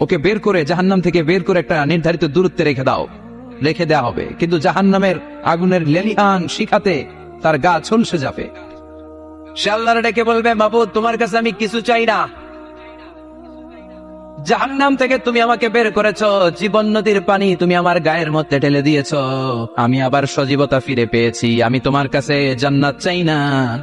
ওকে বের করে জাহান্নাম থেকে বের করে একটা নির্ধারিত দূরত্বে রেখে দাও। রেখে দেওয়া হবে। কিন্তু জাহান্নামের আগুনের লেলিহান শিখাতে তার গা ঝলসে যাবে। সে ডেকে বলবে তোমার কাছে আমি কিছু চাই না। জাহান্নাম থেকে তুমি আমাকে বের করেছ। জীবন নদীর পানি তুমি আমার গায়ের মধ্যে ঢেলে দিয়েছ। আমি আবার সজীবতা ফিরে পেয়েছি। আমি তোমার কাছে জান্নাত চাই না।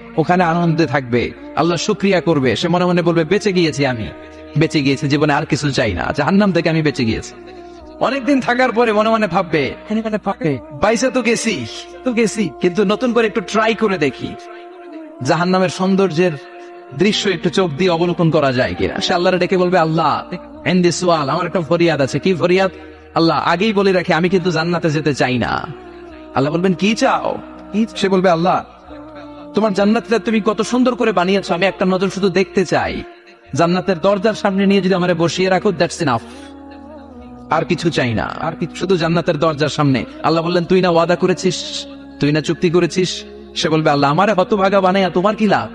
ওখানে আনন্দে থাকবে। আল্লাহ শুক্রিয়া করবে। সে মনে মনে বলবে, বেঁচে গিয়েছি আমি। বেঁচে গিয়েছি জীবনে আর কিছু চাই না। জাহান্নাম থেকে আমি বেঁচে গিয়েছি। অনেকদিন থাকার পরে মনে মনে ভাববে বাইসে তো গেছি তো গেছি, কিন্তু নতুন করে একটু ট্রাই করে দেখি। জাহান্নামের সৌন্দর্যের দৃশ্য একটু চোখ দিয়ে অবলোকন করা যায় কিনা। সে আল্লাহরে ডেকে বলবে, আল্লাহ সোয়াল আমার একটা ফরিয়াদ আছে। কি ফরিয়াদ? আল্লাহ, আগেই বলে রাখি, আমি কিন্তু জান্নাতে যেতে চাই না। আল্লাহ বলবেন, কি চাও? সে বলবে, আল্লাহ তোমার জান্নাতটা তুমি কত সুন্দর করে বানিয়েছো, আমি একটা নজর শুধু দেখতে চাই। জান্নাতের দরজার সামনে নিয়ে যদি আমার বসিয়ে রাখো দ্যাটস ইনাফ আর কিছু চাই না। আর কিছু শুধু জান্নাতের দরজার সামনে। আল্লাহ বললেন, তুই না ওয়াদা করেছিস? তুই না চুক্তি করেছিস? সে বলবে, আল্লাহ, আমারে হতভাগা বানাইয়া তোমার কি লাভ?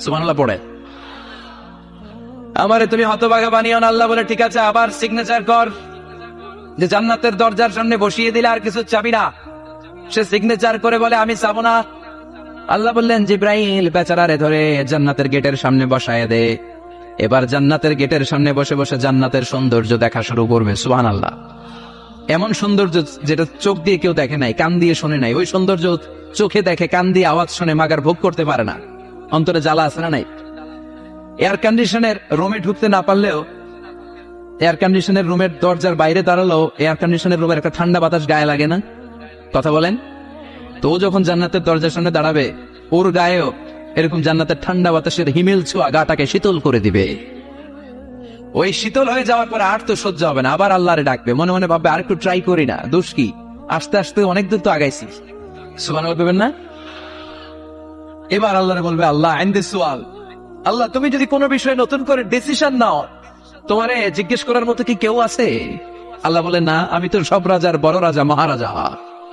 সুবহানাল্লাহ, পড়ে। আমারে তুমি হতভাগা বানিও আল্লাহ বলে, ঠিক আছে, আবার সিগনেচার কর। যে জান্নাতের দরজার সামনে বসিয়ে দিলে আর কিছু চাবি না। সে সিগনেচার করে বলে, আমি চাবো না। আল্লাহ বললেন, জিব্রাইল, বেচারারে ধরে জান্নাতের গেটের সামনে বসায় দে। এবার জান্নাতের গেটের সামনে বসে বসে জান্নাতের সৌন্দর্য দেখা শুরু করবে সুহান আল্লাহ এমন সৌন্দর্য যেটা চোখ দিয়ে কেউ দেখে নাই, কান দিয়ে শোনে নাই, ওই সৌন্দর্য চোখে দেখে, কান দিয়ে আওয়াজ শুনে মাগার ভোগ করতে পারে না। অন্তরে জ্বালা আছে না নাই? এয়ার কন্ডিশনের রুমে ঢুকতে না পারলেও এয়ার কন্ডিশনের রুমের দরজার বাইরে দাঁড়ালেও এয়ার কন্ডিশনের রুমের একটা ঠান্ডা বাতাস গায়ে লাগে না? কথা বলেন। তো যখন জান্নাতের দরজার সামনে দাঁড়াবে, ওর গায়েও এরকম জান্নাতের ঠান্ডা বাতাসের হিমেল ছোঁয়া গাটাকে শীতল করে দিবে। ওই শীতল হয়ে যাওয়ার পরে আর তো সহ্য হবে না, আবার আল্লাহরে ডাকবে। মনে মনে ভাববে, আর একটু ট্রাই করি না, দোষ কি? আস্তে আস্তে অনেক দূর তো আগাইছি। সুবান বলবেন না? এবার আল্লাহরে বলবে, আল্লাহ আইন্দে সোয়াল আল্লাহ, তুমি যদি কোনো বিষয়ে নতুন করে ডিসিশন নাও, তোমারে জিজ্ঞেস করার মতো কি কেউ আছে? আল্লাহ বলে, না, আমি তো সব রাজার বড় রাজা, মহারাজা।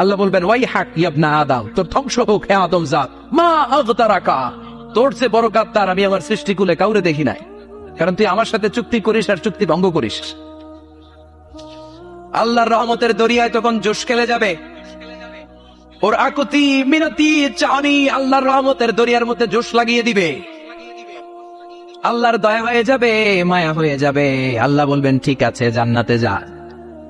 আল্লাহ বলবেন ওয়াই হাক ইয়াবনা আদম, তোর ধ্বংস হোক হে আদম জাত। মা আগতারাকা, তোর চেয়ে বড় গাদ্দার, আমি আমার সৃষ্টিকুলে কাউরে দেখি নাই। কারণ তুই আমার সাথে চুক্তি করিস আর চুক্তি ভঙ্গ করিস। আল্লাহর রহমতের দরিয়ায় তখন জোশ খেলে যাবে। ওর আকুতি মিনতি চাহনি আল্লাহর রহমতের দরিয়ার মধ্যে জোশ লাগিয়ে দিবে। আল্লাহর দয়া হয়ে যাবে, মায়া হয়ে যাবে। আল্লাহ বলবেন, ঠিক আছে, জান্নাতে যা।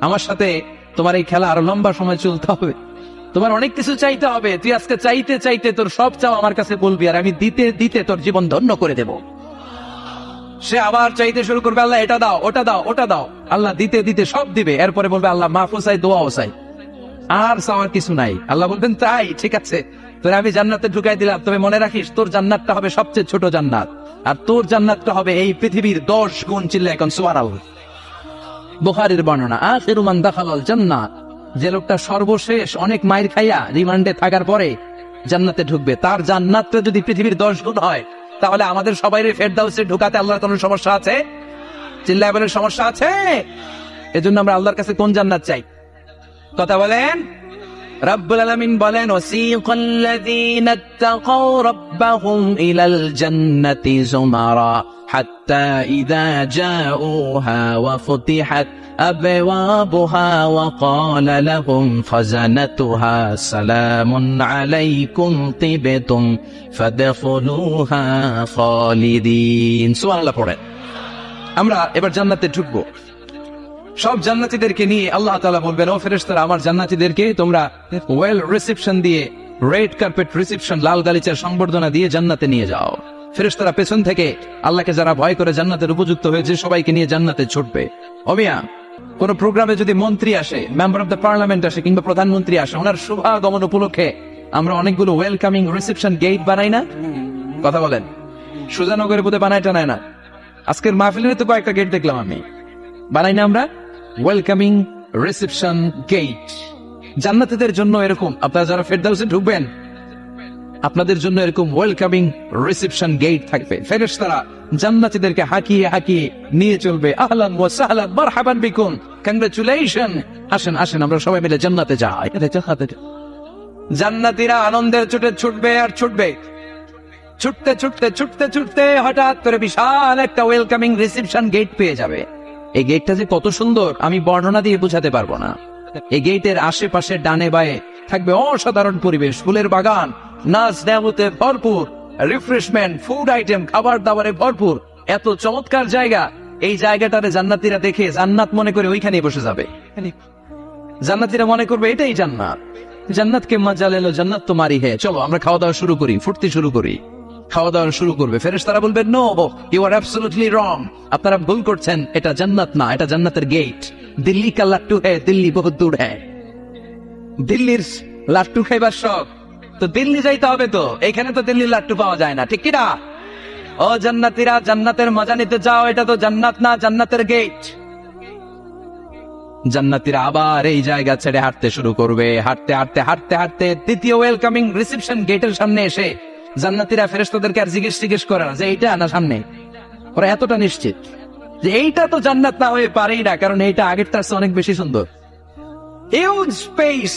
আমার সাথে তোমার এই খেলা আরও লম্বা সময় চলতে হবে। তোমার অনেক কিছু চাইতে হবে। তুই আজকে চাইতে চাইতে তোর সব চাও আমার কাছে বলবি আর আমি দিতে দিতে তোর জীবন ধন্য করে দেব। সে আবার চাইতে শুরু করবে, আল্লাহ এটা দাও, ওটা দাও ওটা দাও। আল্লাহ দিতে দিতে সব দিবে। এরপরে বলবে, আল্লাহ মাফও চাই, দোয়াও চাই। আর চাওয়ার কিছু নাই। আল্লাহ বলবেন, তাই, ঠিক আছে। তোর আমি জান্নাতে ঢুকাই দিলাম। তবে মনে রাখিস, তোর জান্নাতটা হবে সবচেয়ে ছোট জান্নাত। আর তোর জান্নাতটা হবে এই পৃথিবীর দশ গুণ চিল্লা এখন সোয়ারাল বুখারির বর্ণনা মান দাখালাল জান্নাত যে লোকটা সর্বশেষ অনেক মায়ের খাইয়া রিমান্ডে থাকার পরে জান্নাতে ঢুকবে, তার জান্নাতটা যদি পৃথিবীর দশ গুণ হয়, তাহলে আমাদের সবাই ফেরদাউসে ঢুকাতে আল্লাহর কোনো সমস্যা আছে? চিল্লায় বলে সমস্যা আছে? এজন্য আমরা আল্লাহর কাছে কোন জান্নাত চাই? কথা বলেন। রব্বুল আলামিন বলেন জান্নাতি হাত্তা ইযা জাউহা ওয়া ফুতিহাত أبوابها وقال لهم خزنتها سلام عليكم طبتم فادخلوها خالدين سبحان الله পড়েন আমরা এবার জান্নাতে ঢুকবো সব জান্নাতীদেরকে নিয়ে আল্লাহ তাআলা বলবেন ও ফেরেশতারা আমার জান্নাতীদেরকে তোমরা ওয়েল রিসেপশন দিয়ে রেড কার্পেট রিসেপশন লাল গালিচার সংবর্ধনা দিয়ে জান্নাতে নিয়ে যাও ফেরেশতারা পেছন থেকে আল্লাহকে যারা ভয় করে জান্নাতের উপযুক্ত হয়েছে সবাইকে নিয়ে জান্নাতে ছুটবে। অমিয়া, কোন প্রোগ্রামে যদি মন্ত্রী আসে মেম্বার অফ দ্য পার্লামেন্ট আসে কিংবা প্রধানমন্ত্রী আসে, ওনার শুভাগমন উপলক্ষে আমরা অনেকগুলো ওয়েলকামিং রিসেপশন গেট বানাই না? কথা বলেন। সুজানগরের বোধে বানায় টানায় না। আজকের মাহফিলের তো কয়েকটা গেট দেখলাম আমি। বানাই না আমরা? ওয়েলকামিং রিসেপশন গেট জান্নাতীদের জন্য এরকম। আপনারা যারা ফেরদাউসে ঢুকবেন আপনাদের জন্য এরকম ওয়েলকামিং রিসেপশন গেট থাকবে। ফেরেশতারা জান্নাতীদেরকে হাঁকিয়ে হাঁকিয়ে নিয়ে চলবে। আহলান ওয়া সাহলান মারহাবান বিকুম। কংগ্রেচুলেশন আসেন আসেন আমরা সবাই মিলে জান্নাতে যাই। জান্নাতে জান্নাতীরা আনন্দের ছুটে ছুটবে আর ছুটবে। ছুটতে ছুটতে ছুটতে ছুটতে হঠাৎ করে বিশাল একটা ওয়েলকামিং রিসেপশন গেট পেয়ে যাবে। এই গেটটা যে কত সুন্দর আমি বর্ণনা দিয়ে বোঝাতে পারব না। এই গেটের আশেপাশে ডানে বায়ে থাকবে অসাধারণ পরিবেশ, ফুলের বাগান, নাচ দেবতে ভরপুর রিফ্রেশমেন্ট ফুড আইটেম খাবার দাবারে ভরপুর। এত চমৎকার জায়গা। এই জায়গাটারে জান্নাতীরা দেখে জান্নাত মনে করে ওইখানেই বসে যাবে। জান্নাতীরা মনে করবে এটাই জান্নাত। জান্নাতকে মজা লেলো, জান্নাত তো মারি হে। চলো, আমরা খাওয়া দাওয়া শুরু করি ফুটতে শুরু করি। খাওয়া দাওয়া শুরু করবে। ফেরেশতারা বলবে no you are absolutely wrong আপনারা ভুল করছেন, এটা জান্নাত না, এটা জান্নাতের গেট দিল্লি কা লাট্টু হ্যায় দিল্লি বহুত দূর হ্যায় দিল্লির লাট্টু খাইবার শখ। তো দিল্লি যাইতে হবে তো? এখানে তো দিল্লির লাট্টু পাওয়া যায় না, ঠিক কিনা? ও জান্নাতীরা, জান্নাতের মজা নিতে যাও, এটা তো জান্নাত না, জান্নাতের গেট জান্নাতীরা আবার এই জায়গা ছেড়ে হাঁটতে শুরু করবে। হাঁটতে হাঁটতে হাঁটতে হাঁটতে তৃতীয় ওয়েলকামিং রিসেপশন গেটের সামনে এসে জান্নাতীরা ফেরেশতাদেরকে আর জিজ্ঞেস জিজ্ঞেস করে না যে এইটা না সামনে। ওরা এতটা নিশ্চিত যে এইটা তো জান্নাত না হয়ে পারেই না, কারণ এইটা আগের তার অনেক বেশি সুন্দর। স্পেস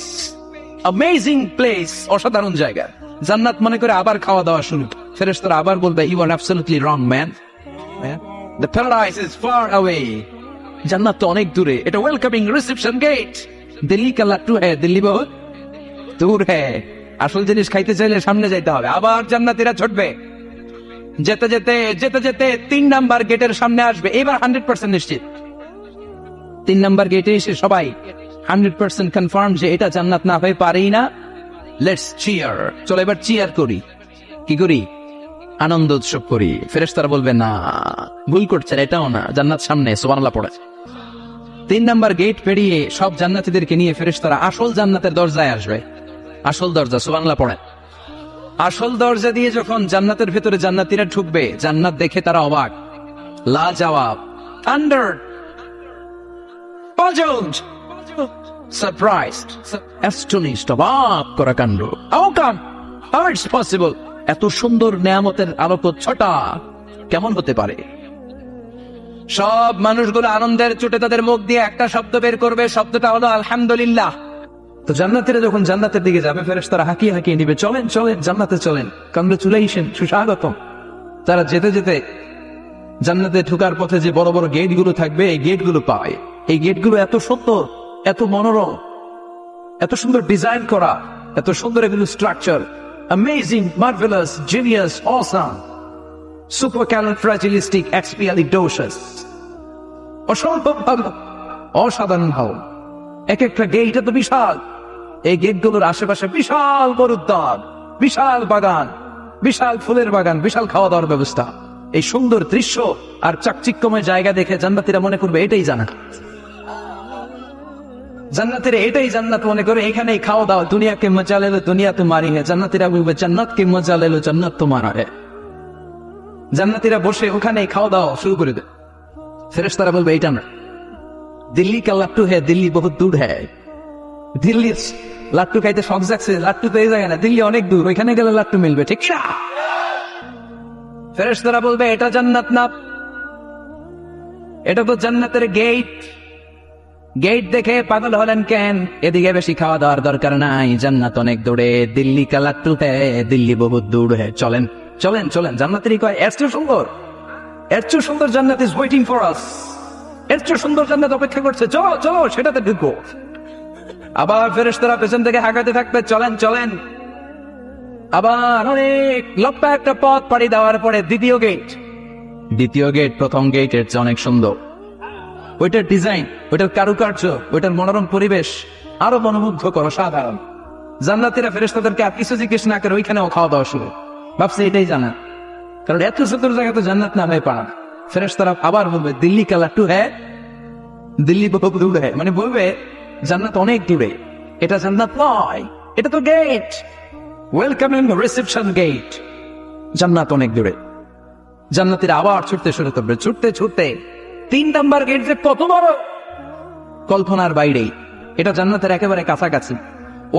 অ্যামেজিং প্লেস অসাধারণ জায়গা। জান্নাত মনে করে আবার খাওয়া দাওয়া শুরু। ফেরেশতারা আবার বলবে you are absolutely wrong man the paradise is far away জান্নাত তো অনেক দূরে। এটা ওয়েলকামিং রিসেপশন গেট দিল্লি কা লাট্টু হ্যাঁ দিল্লি বহুত দূর হ্যাঁ আসল জিনিস খাইতে চাইলে সামনে যাইতে হবে। আবার জান্নাতীরা ছুটবে। যেতে যেতে যেতে যেতে তিন নাম্বার গেটের সামনে আসবে। এবার হান্ড্রেড পার্সেন্ট নিশ্চিত। তিন নাম্বার গেটে এসে সবাই হান্ড্রেড পার্সেন্ট কনফার্ম যে এটা জান্নাত না হয়ে পারেই না। লেটস চিয়ার চলো এবার চিয়ার করি। কি করি? আনন্দ উৎসব করি। ফেরেশতারা বলবে, না, ভুল করছেন, এটাও না। জান্নাত সামনে, সুবহানাল্লাহ পড়ে। তিন নাম্বার গেট পেরিয়ে সব জান্নাতীদেরকে নিয়ে ফেরেশতারা আসল জান্নাতের দরজায় আসবে। আসল দরজা, সুবহানাল্লাহ পড়ে। আসল দরজা দিয়ে যখন জান্নাতের ভেতরে জান্নাতীরা ঢুকবে, জান্নাত দেখে তারা অবাক। লা জবাব থান্ডার puzzled, surprised, অবাক করা কাণ্ড। How come? How it's possible? এত সুন্দর আলোক ছটা কেমন হতে পারে? সব মানুষগুলো আনন্দের চোটে তাদের মুখ দিয়ে একটা শব্দ বের করবে শব্দটা হলো আলহামদুলিল্লাহ। তো জান্নাতেরা যখন জান্নাতের দিকে যাবে ফেরেস তারা হাঁকিয়ে হাঁকিয়ে নিবে চলেন চলেন জান্নাতে চলেন। কংগ্রেচুলেশন সুস্বাগতম। তারা যেতে যেতে জান্নাতে ঢুকার পথে যে বড় বড় গেটগুলো থাকবে এই গেটগুলো পায়। এই গেটগুলো এত সুন্দর এত মনোরম, এত সুন্দর ডিজাইন করা, এত সুন্দর এগুলো structure amazing marvellous genius awesome supercalifragilisticexpialidocious অসম্ভব ভালো, অসাধারণ ভালো। এক একটা গেট এত বিশাল, এই গেটগুলোর আশেপাশে বিশাল মরুদ্যান বিশাল বাগান, বিশাল ফুলের বাগান, বিশাল খাওয়া দাওয়ার ব্যবস্থা। এই সুন্দর দৃশ্য আর চাকচিক্যময় জায়গা দেখে জান্নাতিরা মনে করবে এটাই জানা জান্নাতের এটাই জান্নাত মনে করে, এখানেই খাওয়া দাওয়া দুনিয়াকে মজা লেলো দুনিয়া তোমারি হ্যাঁ জান্নাতিরা বলবে, জান্নাতকে মজা লেলো, জান্নাত তোমারা হ্যাঁ জান্নাতিরা বসে, ওখানেই খাওয়া দাওয়া শুরু করে দেয় ফেরেশতারা বলবে, এইটা না দিল্লি কা লাট্টু হ্যাঁ দিল্লি বহুত দূর হ্যাঁ দিল্লি লাট্টু খাইতে শখ যাচ্ছে লাট্টু তো এই জায়গায় না, দিল্লি অনেক দূর, ওইখানে গেলে লাট্টু মিলবে, ঠিক না ফেরেশতারা বলবে, এটা জান্নাত না। এটা তো জান্নাতের গেট গেট দেখে পাগল হলেন কেন? এদিকে বেশি খাওয়া দাওয়ার দরকার নাই। জান্নাত অনেক দূরে, দিল্লি কা লাট্টু হ্যাঁ দিল্লি বহুত দূর হ্যাঁ চলেন চলেন চলেন। জান্নাতেরই কয়, এর সুন্দর। চেয়ে সুন্দর জান্নাত ইজ ওয়েটিং ফর আস চেয়ে সুন্দর জান্নাত অপেক্ষা করছে। চলো চলো, সেটাতে ঢুকবো। আবার ফেরেশতারা পেছন থেকে হাঁকাতে থাকবে। চলেন চলেন। আবার অনেক লম্বা একটা পথ পাড়ি দেওয়ার পরে দ্বিতীয় গেট। দ্বিতীয় গেট, প্রথম গেটের চেয়ে অনেক সুন্দর। ওইটার ডিজাইন, ওইটার কারুকার্য, ওইটার মনোরম পরিবেশ, আরও মনোমুগ্ধ করো সাধারণ জান্নাতিরা ফেরেশতাদেরকে আর কিছু জিজ্ঞেস না করে ওইখানেও খাওয়া দাওয়া শুরু। ভাবছে এটাই জানা কারণ এত সুন্দর জায়গা তো জান্নাত না হয়ে পাড়া। ফেরেশতারা আবার বলবে, দিল্লি কালা টু হ্যাঁ দিল্লি বহু দূরে মানে বলবে, জান্নাত অনেক দূরে। এটা জান্নাত নয়, এটা তো গেট। ওয়েলকাম রিসেপশন গেট জান্নাত অনেক দূরে। জান্নাতিরা আবার ছুটতে শুরু করবে, ছুটতে ছুটতে। তিন নাম্বার গেট যে কত বড়? কল্পনার বাইরে, এটা জান্নাতের একেবারে কাছাকাছি।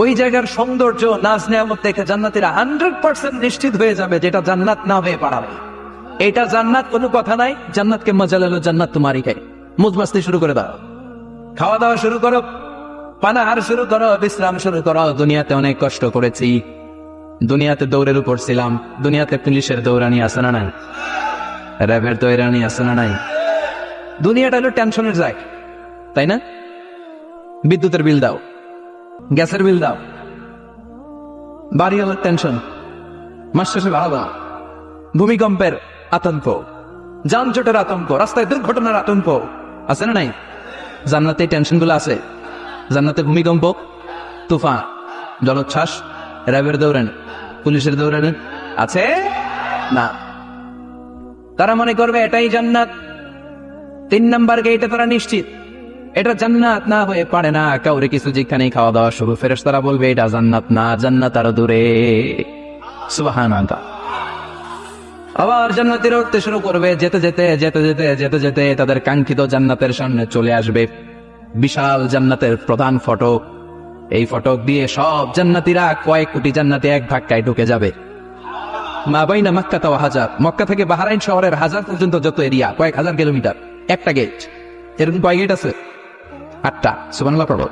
ওই জায়গার সৌন্দর্য নাচ নেয়ামত দেখে জান্নাতিরা হান্ড্রেড পার্সেন্ট নিশ্চিত হয়ে যাবে যেটা জান্নাত না হয়ে পারাবে এটা জান্নাত কোনো কথা নাই, জান্নাতকে মজা লেলো জান্নাত তোমারই খাই মুজমাস্তি শুরু করে দাও। খাওয়া দাওয়া শুরু করো, পানাহার শুরু করো, বিশ্রাম শুরু করো। দুনিয়াতে অনেক কষ্ট করেছি। দুনিয়াতে দৌড়ের উপর ছিলাম, দুনিয়াতে পুলিশের দৌড়ানি আছে না নাই? র্যাবের দৌড়ানি আছে না নাই? দুনিয়াটা হলো টেনশনের জায়গা তাই না? বিদ্যুতের বিল দাও, গ্যাসের বিল দাও বাড়ি হলো টেনশন, মাস শেষে ভাড়া দাও ভূমিকম্পের আতঙ্ক, যানজটের আতঙ্ক, রাস্তায় দুর্ঘটনার আতঙ্ক, আছে না নাই? জান্নাতে টেনশনগুলো আছে। জান্নাতে ভূমিকম্প, তুফান, জলোচ্ছ্বাস, র্যাবের দৌড়ান, পুলিশের দৌড়ান, আছে? না। তারা মনে করবে এটাই জান্নাত। তিন নাম্বার গেটে তারা নিশ্চিত। এটা জান্নাত না হয়ে পারে না। কাউরে কিছু যেখানে খাওয়া দাওয়া শুরু ফেরেস তারা বলবে, এটা জান্নাত না, জান্নাত আরও দূরে। আবার জান্নাতের উঠতে শুরু করবে, যেতে যেতে যেতে যেতে যেতে যেতে তাদের কাঙ্ক্ষিত জান্নাতের সামনে চলে আসবে। বিশাল জান্নাতের প্রধান ফটক। এই ফটক দিয়ে সব জান্নাতিরা কয়েক কোটি জান্নাতি এক ধাক্কায় ঢুকে যাবে। মা বাইনা মক্কা তাও হাজার। মক্কা থেকে বাহারাইন শহরের হাজার পর্যন্ত যত এরিয়া, কয়েক হাজার কিলোমিটার। একটা গেট এরকম কয় গেট আছে? আটটা। সুবাংলা পড়ো।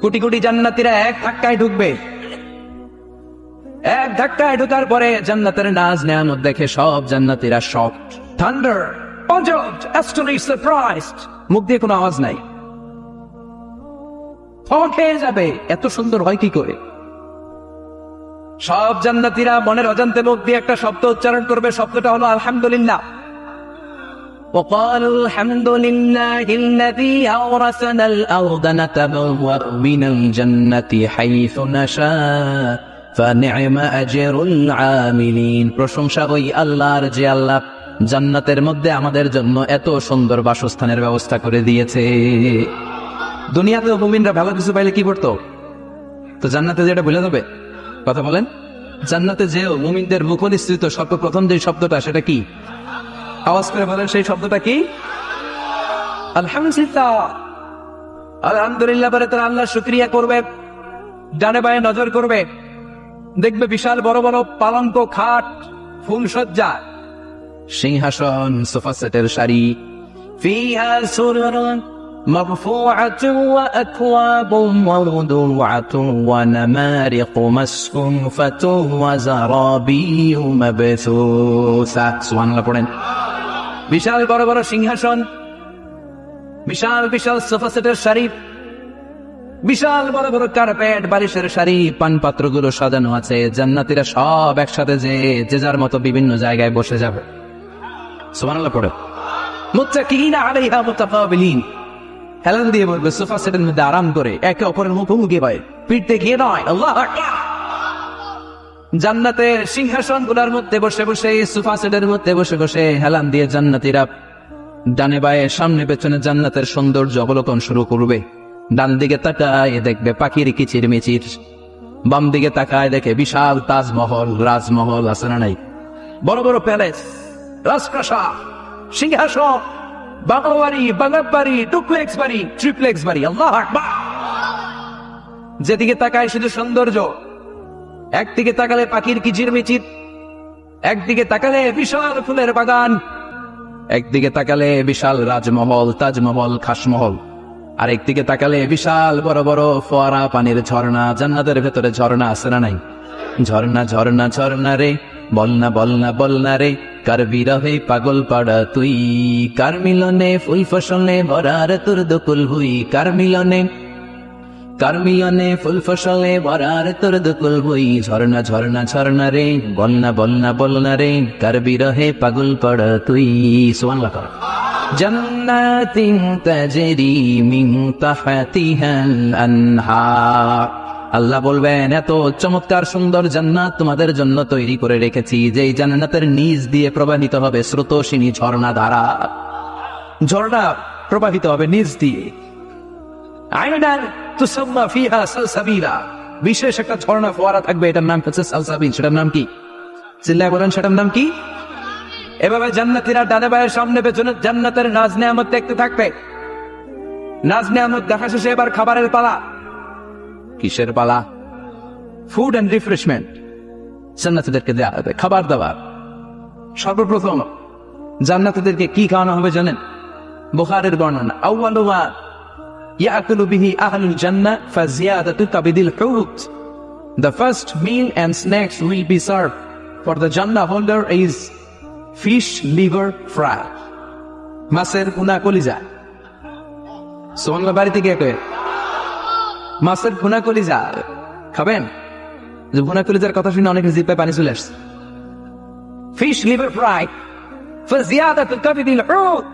কোটি কোটি জান্নাতিরা এক ধাক্কায় ঢুকবে। এক ধাক্কায় ঢুকার পরে জান্নাতের নাজ নেয়ামত দেখে সব জান্নাতিরা শক থান্ডার surprised মুখ দিয়ে কোনো আওয়াজ নাই। হয়ে যাবে, এত সুন্দর হয় কি করে? সব জান্নাতিরা মনের অজান্তে মুখ দিয়ে একটা শব্দ উচ্চারণ করবে, শব্দটা হলো আলহামদুলিল্লাহ। وقالوا الحمد لله الذي أورثنا الأرض نتبوأ من الجنة حيث نشاء فنعم أجر العاملين প্রশংসা ওই আল্লাহর যে আল্লাহ জান্নাতের মধ্যে আমাদের জন্য এত সুন্দর বাসস্থানের ব্যবস্থা করে দিয়েছে দুনিয়াতে মুমিনরা ভালো কিছু পাইলে কি করতো তো জান্নাতে যেটা ভুলে যাবে কথা বলেন জান্নাতে যেও মুমিনদের মুখ নিঃসৃত সর্বপ্রথম যে শব্দটা সেটা কি আওয়াজ করে বলেন সেই শব্দটা কি আলহামদুলিল্লাহ আলহামদুলিল্লাহ পরে তারা আল্লাহ শুক্রিয়া করবে ডানে বায়ে নজর করবে দেখবে বিশাল বড় বড় পালঙ্ক খাট ফুলসজ্জা সিংহাসন সোফা সেটের শাড়ি ফিহা সুরুরুন مرفوعة وأكواب موضوعة ونمارق مسكوفة وزرابي مبثوثة سبحان الله পড়েন বিশাল বড় বড় সিংহাসন, বিশাল বিশাল সোফা সেটের শাড়ি, বিশাল বড় বড় কার্পেট বারিশের শাড়ি পান পাত্রগুলো সাজানো আছে। জান্নাতিরা সব একসাথে যে যে যার মতো বিভিন্ন জায়গায় বসে যাবে। হেলান দিয়ে বলবে সোফা সেটের মধ্যে আরাম করে, একে অপরের মুখোমুখি হয়। পিঠতে গিয়ে নয়, আল্লাহ জান্নাতের সিংহাসনগুলার মধ্যে বসে বসে, সোফা সেটের মধ্যে বসে বসে হেলান দিয়ে জান্নাতিরা ডানে বায়ে, সামনে পেছনে জান্নাতের সৌন্দর্য অবলোকন শুরু করবে। ডান দিকে তাকায় দেখবে পাখির কিচির মিচির। বাম দিকে তাকায় দেখে বিশাল তাজমহল, রাজমহল আছে না নাই? বড় বড় প্যালেস, রাজপ্রাসাদ, সিংহাসন বাংলা বাড়ি বাড়ি, ডুপ্লেক্স বাড়ি, ট্রিপ্লেক্স বাড়ি, আল্লাহ যেদিকে তাকায় শুধু সৌন্দর্য। একদিকে তাকালে পাখির কিচির মিচির একদিকে তাকালে বিশাল ফুলের বাগান। একদিকে তাকালে বিশাল রাজমহল, তাজমহল, খাসমহল। আর একদিকে তাকালে বিশাল বড় বড় ফোয়ারা পানির ঝর্ণা, জান্নাতের ভেতরে ঝর্ণা আছে না নাই? ঝর্ণা ঝর্ণা ঝর্ণা রে বলনা বলনা বলনা রে, কার বিরহে পাগল পাড়া তুই? কার মিলনে ফুল ফসলে ভরার তোর দকুল হুই? কার মিলনে কার মিলনে ফুল ফসলে ভরার তোর দকুল হুই ঝর্ণা ঝর্ণা ঝর্ণা রে বলনা বলনা বলনা রে কার বিরহে পাগল পাড়া তুই। সোয়ান লাখা জান্নাতিন তাজরি মিন তাহতিহাল আনহার। আল্লাহ বলবেন, এত চমৎকার সুন্দর জান্নাত তোমাদের জন্য তৈরি করে রেখেছি যে জান্নাতের নিচ দিয়ে প্রবাহিত হবে স্রোতসিনী ঝর্ণা ধারা ঝর্ণা প্রবাহিত হবে নিচ দিয়ে। আইনান তুসাম্মা ফিহা সালসাবিলা। বিশেষ একটা ঝর্ণা ফোয়ারা থাকবে, এটার নাম হচ্ছে সালসাবিল। সেটার নাম কি? চিল্লায় বলেন, সেটার নাম কি? এভাবে জান্নাতিরা ডানে বায়ের সামনে পেছনে জান্নাতের নাজ নেয়ামত দেখতে থাকবে। নাজ নেয়ামত দেখা শেষে এবার খাবারের পালা। কিসের পালা? ফুড অ্যান্ড রিফ্রেশমেন্ট জান্নাতিদেরকে দেওয়া হবে, খাবার দাবার। সর্বপ্রথম জান্নাতিদেরকে কি খাওয়ানো হবে জানেন? বুখারের বর্ণনা, আউয়ালুমা ইয়াকুলু বিহি আহলুল জান্নাহ ফাজিয়াদাতু কাবিদিল হুত The first meal and snacks will be served. For the Jannah holder is fish, liver, fry. মাছের গুনা কলিজা। সোহানবা বাড়িতে গিয়ে কয়ে, মাছের গুনা কলিজা, খাবেন? যে ভুনা কলিজার কথা শুনে অনেক জিপে পানি চলে আসছে। ফিশ লিভার ফ্রাই ফজিয়াদাতু কাবিদিল হুত।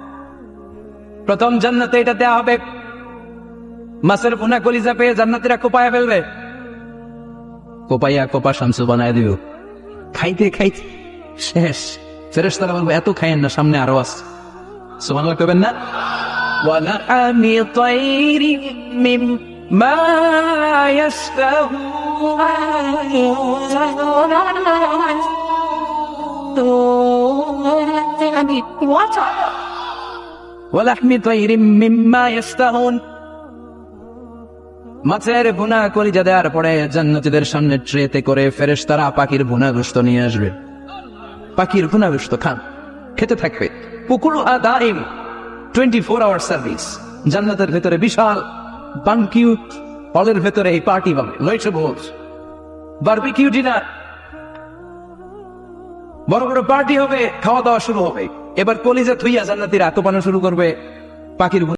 প্রথম জান্নাতে এটা দেয়া হবে মাছের ভুনা কলিজা পেয়ে জান্নাতিরা কোপায়া ফেলবে কোপাইয়া কোপা শামসু বানায় দিব খাইতে খাইতে শেষ ফেরেস তারা বলবো এত খাইয়েন না সামনে আরো আছে সুমান করবেন না ولحم طير مما What? ولحم طير مما يشتهون মাছের ভুনা কলিজা দেওয়ার পরে জান্নাতীদের সামনে ট্রেতে করে ফেরেশতারা পাখির ভুনা গোস্ত নিয়ে আসবে। পাখির ভুনা গোস্ত খান, খেতে থাকবে। পুকুর আদাইম টোয়েন্টি ফোর আওয়ার সার্ভিস জান্নাতের ভেতরে বিশাল বানকিউট হলের ভেতরে এই পার্টি হবে। লইছে ভোজ বারবিকিউ ডিনার। বড় বড় পার্টি হবে, খাওয়া দাওয়া শুরু হবে। এবার কলিজা থুইয়া জান্নাতিরা আতপানো শুরু করবে, পাখির